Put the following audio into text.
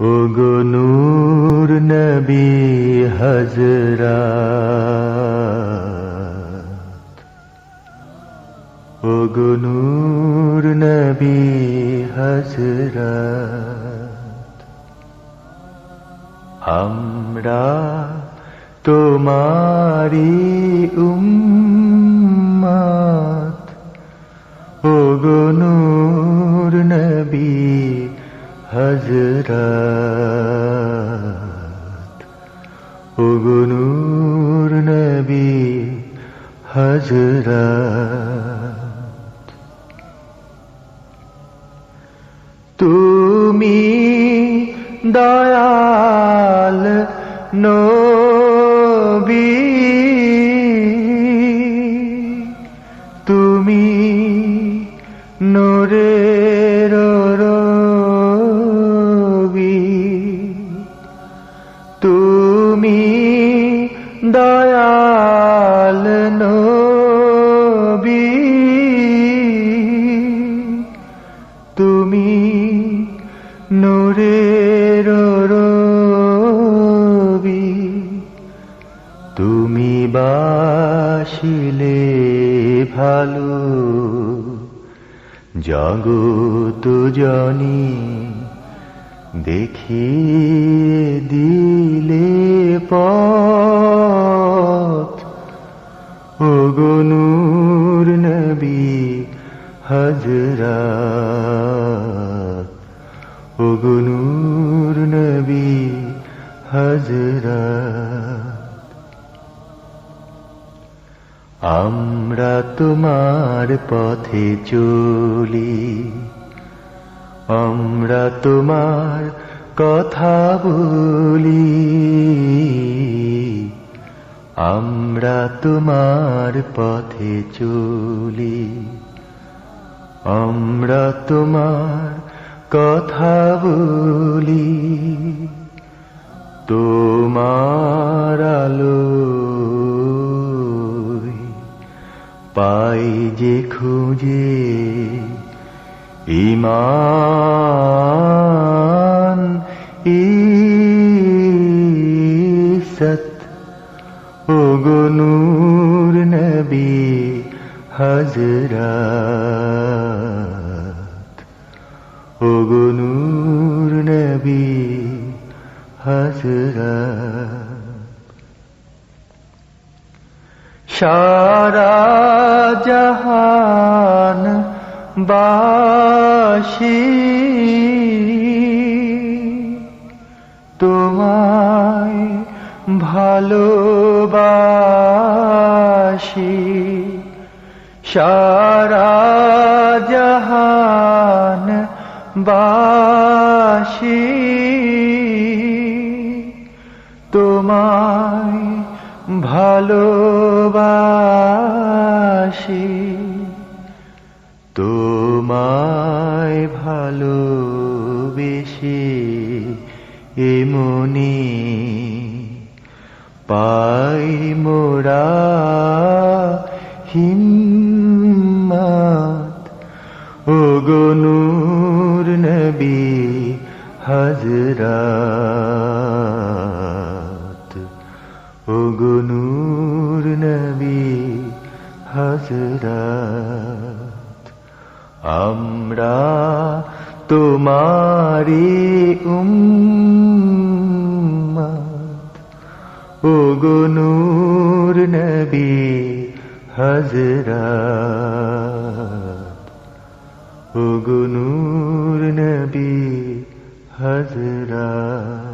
ও নবী হজরা ও নবী হজরা আমরা তোমারি উম্মত। ও গো নবী হজরত ও গো নূর নবী হজরত তুমি দয়াল নবী। তুমি নোরের রবি দয়াল নবী তুমি নোরের রবি তুমি বাসিলে ভালো জগত জনি দেখিয়ে দিলে পথ ও গনুর নবী হজরত ও গনুর নবী হজরত আমরা তোমার পথে চলি। আমরা তোমার কথা বলি। আমরা তোমার পথে চলি। আমরা তোমার কথা বলি। তোমার আলো পাই যে খুঁজে ইমান ইসত ও গনুর নবী হজরত ও গনুর নবী হজরত সারা জাহান বাসি ভালোবাসি। সারা জাহান বাসি। তোমায় ভালোবাসি। তোমায় ভালোবেসে এমনি পাই মোরা হিম্মত। ও গনুর নবী হজরত ও গনুর নবী হজরত আমরা তোমারি ও গনুর নবী হজরত ও গনুর নবী হজরত